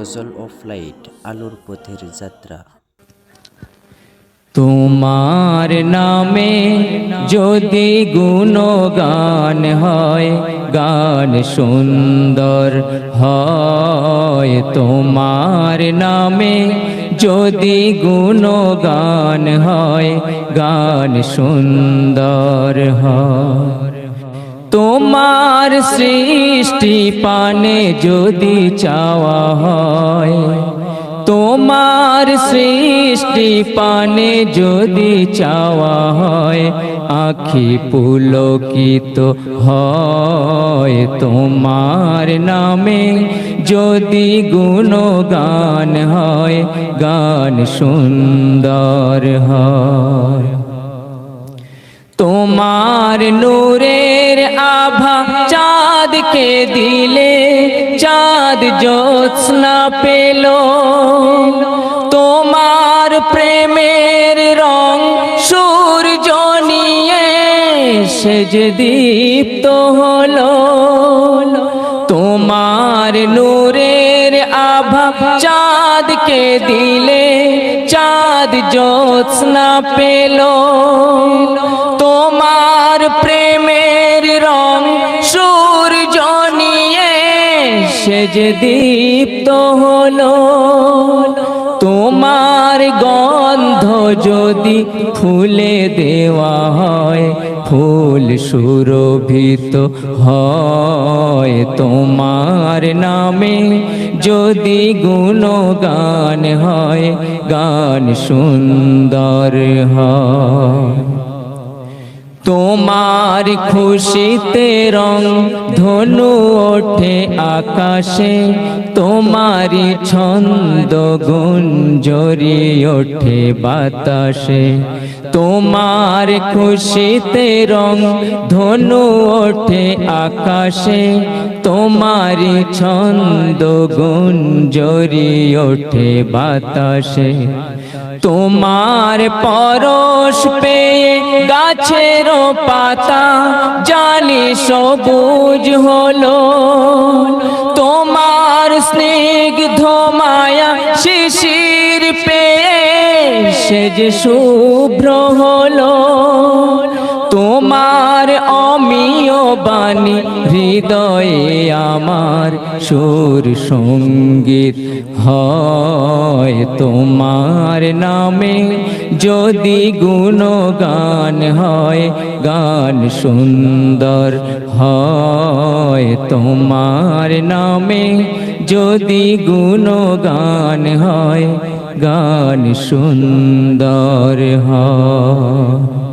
Ghazal of light আলোর পথের যাত্রা। তোমার নামে যদি গুণগান হয়, গান সুন্দর হয়। তোমার নামে যদি গুণগান হয়, গান সুন্দর হয়। তোমার সৃষ্টি পানে যদি চাওয়া হয়, তোমার সৃষ্টি পানে যদি চাওয়া হয়, আখি পুলকিত হয় তোমার নামে যদি গুণগান হয়, গান সুন্দর হয়। তোমার নূরের আভা চাঁদকে দিলে, চাঁদ জ্যোৎস্না পেল। তোমার প্রেমের রং সূর্য নিয়ে সেজ দীপ্ত হলো। তোমার নূরের আভা চাঁদকে দিলে চাঁদ জ্যোৎস্না পেল। তোমার প্রেমের রং সূর্য নিয়ে সেজ দীপ্ত হলো। তোমার গন্ধ যদি ফুলে দেওয়া হয় ফুল সুরভিত হয় তোমার নামে। যদি গুণগান হয়, গান সুন্দর হয়। তোমার খুশিতে রং ধনু ওঠে আকাশে তোমারি ছন্দ গুঞ্জরি ওঠে বাতাসে। তোমার খুশিতে রং ধনু ওঠে আকাশে তোমারি ছন্দ গুঞ্জরি ওঠে বাতাসে। তোমার পরশ পেয়ে গাছের পাতা, জানি সবুজ হলো। তোমার স্নিগ্ধ মায়া শিশির পেয়ে সে যে শুভ্র হলো, তোমার অমিয় বাণী হৃদয়ে আমার সুর সংগীত হয়। তোমার নামে যদি গুণগান হয়, গান সুন্দর হয়। তোমার নামে যদি গুণগান হয় গান সুন্দর হয়।